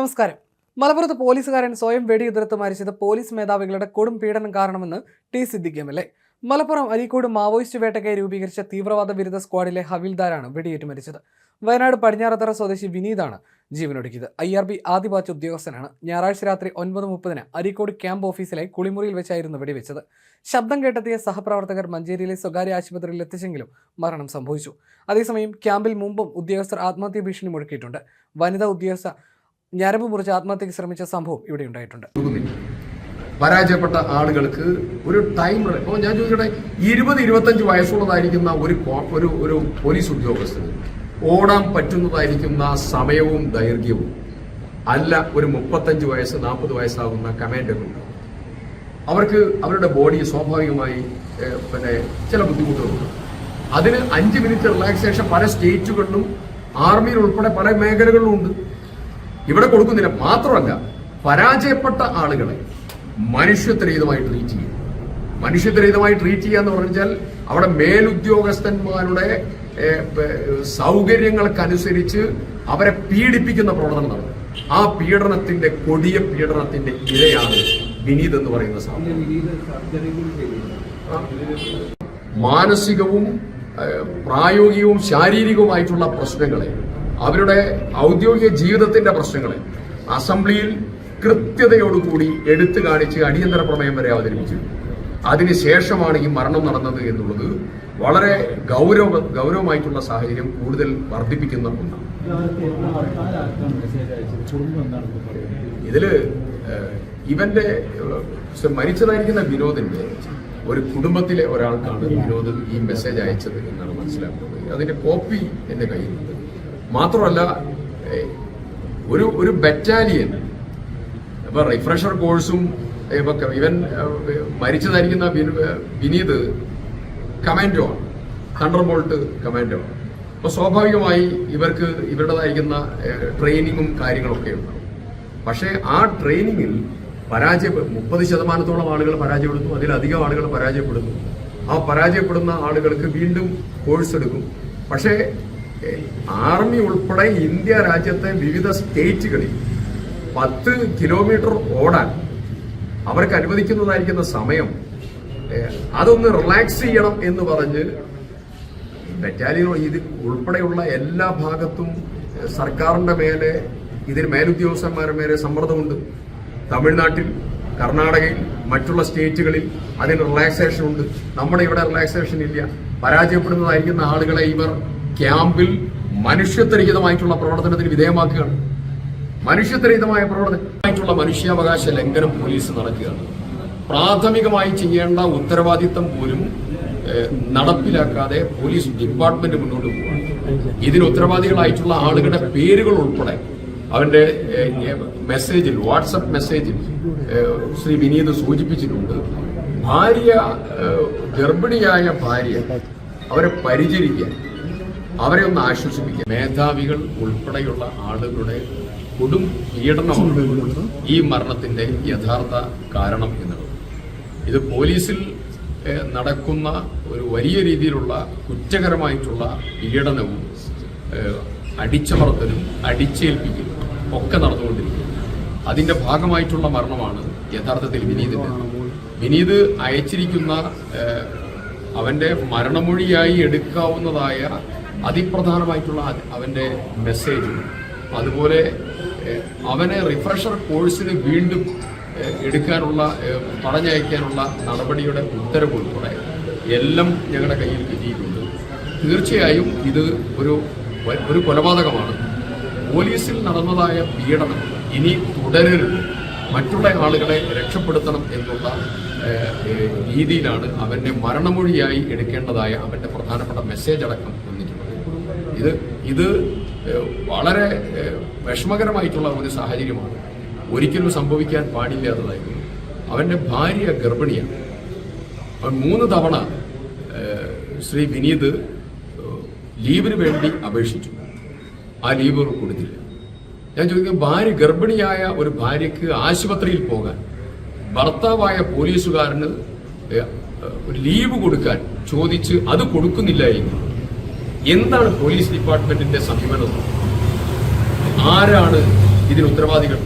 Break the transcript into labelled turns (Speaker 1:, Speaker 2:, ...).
Speaker 1: നമസ്കാരം. മലപ്പുറത്ത് പോലീസുകാരൻ സ്വയം വെടിയുതിർത്ത് മരിച്ചത് പോലീസ് മേധാവികളുടെ കൊടും പീഡനം കാരണമെന്ന് T Siddique M L Malappuram Areekode Maoist വേട്ടയ്ക്കായി രൂപീകരിച്ച തീവ്രവാദ വിരുദ്ധ സ്ക്വാഡിലെ ഹവിൽദാരാണ് വെടിയേറ്റ് മരിച്ചത്. വയനാട് പടിഞ്ഞാറത്തറ സ്വദേശി വിനീതാണ് ജീവനൊടുക്കിയത്. ഐ ആർ ബി ആദിവാച്ച് ഉദ്യോഗസ്ഥനാണ് ഞായറാഴ്ച രാത്രി ഒൻപത് മുപ്പതിന് അരീക്കോട് ക്യാമ്പ് ഓഫീസിലെ കുളിമുറിയിൽ വെച്ചായിരുന്നു വെടിവെച്ചത്. ശബ്ദം കേട്ടെത്തിയ സഹപ്രവർത്തകർ മഞ്ചേരിയിലെ സ്വകാര്യ ആശുപത്രിയിൽ എത്തിച്ചെങ്കിലും മരണം സംഭവിച്ചു. അതേസമയം ക്യാമ്പിൽ മുമ്പും ഉദ്യോഗസ്ഥർ ആത്മഹത്യാ ഭീഷണി മുഴക്കിയിട്ടുണ്ട്. വനിതാ ഉദ്യോഗസ്ഥ ഞരമ്പ് മുറിച്ച് ആത്മഹത്യക്ക് ശ്രമിച്ച സംഭവം ഇവിടെ ഉണ്ടായിട്ടുണ്ട്.
Speaker 2: പരാജയപ്പെട്ട ആളുകൾക്ക് ഒരു ടൈം ഇപ്പോൾ ഞാൻ ചോദിക്കട്ടെ ഇരുപത് ഇരുപത്തഞ്ച് വയസ്സുള്ളതായിരിക്കുന്ന ഒരു ഒരു ഒരു പോലീസ് ഉദ്യോഗസ്ഥന് ഓടാൻ പറ്റുന്നതായിരിക്കുന്ന സമയവും ദൈർഘ്യവും അല്ല ഒരു മുപ്പത്തഞ്ച് വയസ്സ് നാൽപ്പത് വയസ്സാകുന്ന കമാൻഡറുണ്ട് അവർക്ക് അവരുടെ ബോഡി സ്വാഭാവികമായി പിന്നെ ചില ബുദ്ധിമുട്ടുകളുണ്ട്. അതിന് അഞ്ച് മിനിറ്റ് റിലാക്സേഷൻ പല സ്റ്റേറ്റുകളിലും ആർമിയിൽ ഉൾപ്പെടെ പല മേഖലകളിലും ഉണ്ട്. ഇവിടെ കൊടുക്കുന്നില്ല മാത്രമല്ല പരാജയപ്പെട്ട ആളുകളെ മനുഷ്യത്വരഹിതമായി ട്രീറ്റ് ചെയ്യും മനുഷ്യത്വരഹിതമായി ട്രീറ്റ് ചെയ്യുക എന്ന് പറഞ്ഞാൽ അവിടെ മേലുദ്യോഗസ്ഥന്മാരുടെ സൗകര്യങ്ങൾക്കനുസരിച്ച് അവരെ പീഡിപ്പിക്കുന്ന പ്രവർത്തനം നടന്നു ആ പീഡനത്തിന്റെ കൊടിയ പീഡനത്തിന്റെ ഇരയാണ് വിനീത് എന്ന് പറയുന്ന സാധനം. മാനസികവും പ്രായോഗികവും ശാരീരികവുമായിട്ടുള്ള പ്രശ്നങ്ങളെ അവരുടെ ഔദ്യോഗിക ജീവിതത്തിന്റെ പ്രശ്നങ്ങളെ അസംബ്ലിയിൽ കൃത്യതയോടുകൂടി എടുത്തു കാണിച്ച് അടിയന്തര പ്രമേയം വരെ അവതരിപ്പിച്ചു. അതിനുശേഷമാണ് ഈ മരണം നടന്നത് എന്നുള്ളത് വളരെ ഗൗരവ ഗൗരവമായിട്ടുള്ള സാഹചര്യം കൂടുതൽ വർദ്ധിപ്പിക്കുന്ന ഒന്നാണ് ഇതിൽ ഇവന്റെ മരിച്ചതായിരിക്കുന്ന വിനോദിന്റെ ഒരു കുടുംബത്തിലെ ഒരാൾക്കാണ് വിനോദ് ഈ മെസ്സേജ് അയച്ചത് എന്നാണ് മനസ്സിലാക്കുന്നത്. അതിന്റെ കോപ്പി എന്റെ കയ്യിലുണ്ട്. മാത്രമല്ല ഒരു ഒരു ബറ്റാലിയൻ ഇപ്പൊ റിഫ്രഷർ കോഴ്സും ഇപ്പൊ ഇവൻ മരിച്ചതായിരിക്കുന്ന വിനീത് കമാൻഡോ ആണ് തണ്ടർ ബോൾട്ട് കമാൻഡോ ആണ് അപ്പൊ സ്വാഭാവികമായി ഇവർക്ക് ഇവരുടേതായിരിക്കുന്ന ട്രെയിനിങ്ങും കാര്യങ്ങളൊക്കെ ഉണ്ടാവും പക്ഷേ ആ ട്രെയിനിങ്ങിൽ പരാജയ മുപ്പത് ശതമാനത്തോളം ആളുകൾ പരാജയപ്പെടുന്നു അതിലധികം ആളുകൾ പരാജയപ്പെടുന്നു. ആ പരാജയപ്പെടുന്ന ആളുകൾക്ക് വീണ്ടും കോഴ്സ് എടുക്കും. പക്ഷേ ആർമി ഉൾപ്പെടെ ഇന്ത്യ രാജ്യത്തെ വിവിധ സ്റ്റേറ്റുകളിൽ പത്ത് കിലോമീറ്റർ ഓടാൻ അവർക്ക് അനുവദിക്കുന്നതായിരിക്കുന്ന സമയം അതൊന്ന് റിലാക്സ് ചെയ്യണം എന്ന് പറഞ്ഞ് ബറ്റാലിയനോ ഇത് ഉൾപ്പെടെയുള്ള എല്ലാ ഭാഗത്തും സർക്കാരിന്റെ മേലെ ഇതിന് മേലുദ്യോഗസ്ഥന്മാരുടെ മേലെ സമ്മർദ്ദമുണ്ട്. തമിഴ്നാട്ടിൽ കർണാടകയിൽ മറ്റുള്ള സ്റ്റേറ്റുകളിൽ അതിന് റിലാക്സേഷൻ ഉണ്ട് നമ്മുടെ ഇവിടെ റിലാക്സേഷൻ ഇല്ല പരാജയപ്പെടുന്നതായിരിക്കുന്ന ആളുകളെ ഇവർ ക്യാമ്പിൽ മനുഷ്യത്വരഹിതമായിട്ടുള്ള പ്രവർത്തനത്തിന് വിധേയമാക്കുകയാണ്. മനുഷ്യത്വരഹിതമായ പ്രവർത്തനമായിട്ടുള്ള മനുഷ്യാവകാശ ലംഘനം പോലീസ് നടക്കുകയാണ്. പ്രാഥമികമായി ചെയ്യേണ്ട ഉത്തരവാദിത്തം പോലും നടപ്പിലാക്കാതെ പോലീസ് ഡിപ്പാർട്ട്മെന്റ് മുന്നോട്ട് പോവുകയാണ്. ഇതിന് ഉത്തരവാദികളായിട്ടുള്ള ആളുകളുടെ പേരുകൾ ഉൾപ്പെടെ അവന്റെ മെസ്സേജിൽ വാട്സപ്പ് മെസ്സേജിൽ ശ്രീ വിനീത് സൂചിപ്പിച്ചിട്ടുണ്ട്. ഭാര്യ ഗർഭിണിയായ ഭാര്യ അവരെ പരിചരിക്കാൻ അവരെ ഒന്ന് ആശ്വസിപ്പിക്കുക. മേധാവികൾ ഉൾപ്പെടെയുള്ള ആളുകളുടെ കൊടും പീഡനമാണ് ഈ മരണത്തിന്റെ യഥാർത്ഥ കാരണം എന്നുള്ളത് ഇത് പോലീസിൽ നടക്കുന്ന ഒരു വലിയ രീതിയിലുള്ള കുറ്റകരമായിട്ടുള്ള പീഡനവും അടിച്ചമർത്തലും അടിച്ചേൽപ്പിക്കലും ഒക്കെ നടന്നുകൊണ്ടിരിക്കുന്നു. അതിന്റെ ഭാഗമായിട്ടുള്ള മരണമാണ് യഥാർത്ഥത്തിൽ വിനീത. വിനീത് അയച്ചിരിക്കുന്ന അവന്റെ മരണമൊഴിയായി എടുക്കാവുന്നതായ അതിപ്രധാനമായിട്ടുള്ള അവന്റെ മെസ്സേജും അതുപോലെ അവനെ റിഫ്രഷർ കോഴ്സിന് വീണ്ടും എടുക്കാനുള്ള പറഞ്ഞയക്കാനുള്ള നടപടിയുടെ ഉത്തരവ് ഉൾപ്പെടെ എല്ലാം ഞങ്ങളുടെ കയ്യിൽ കിട്ടിയിട്ടുണ്ട് തീർച്ചയായും ഇത് ഒരു ഒരു കൊലപാതകമാണ്. പോലീസിൽ നടന്നതായ പീഡനം ഇനി തുടരരുത്. മറ്റുള്ള ആളുകളെ രക്ഷപ്പെടുത്തണം എന്നുള്ള രീതിയിലാണ് അവന്റെ മരണമൊഴിയായി എടുക്കേണ്ടതായ അവന്റെ പ്രധാനപ്പെട്ട മെസ്സേജ് അടക്കം ഇത് ഇത് വളരെ വിഷമകരമായിട്ടുള്ള ഒരു സാഹചര്യമാണ്. ഒരിക്കലും സംഭവിക്കാൻ പാടില്ലാത്തതായിരുന്നു അവന്റെ ഭാര്യ ഗർഭിണിയാണ്. അവൻ മൂന്ന് തവണ ശ്രീ വിനീത് ലീവിന് വേണ്ടി അപേക്ഷിച്ചു. ആ ലീവ് കൊടുത്തില്ല. ഞാൻ ചോദിക്കും ഭാര്യ ഗർഭിണിയായ ഒരു ഭാര്യയ്ക്ക് ആശുപത്രിയിൽ പോകാൻ ഭർത്താവായ പോലീസുകാരന് ഒരു ലീവ് കൊടുക്കാൻ ചോദിച്ച് അത് കൊടുക്കുന്നില്ല എങ്കിൽ എന്താണ് പോലീസ് ഡിപ്പാർട്ട്മെന്റിന്റെ സമീപനം ആരാണ് ഇതിന് ഉത്തരവാദികൾ?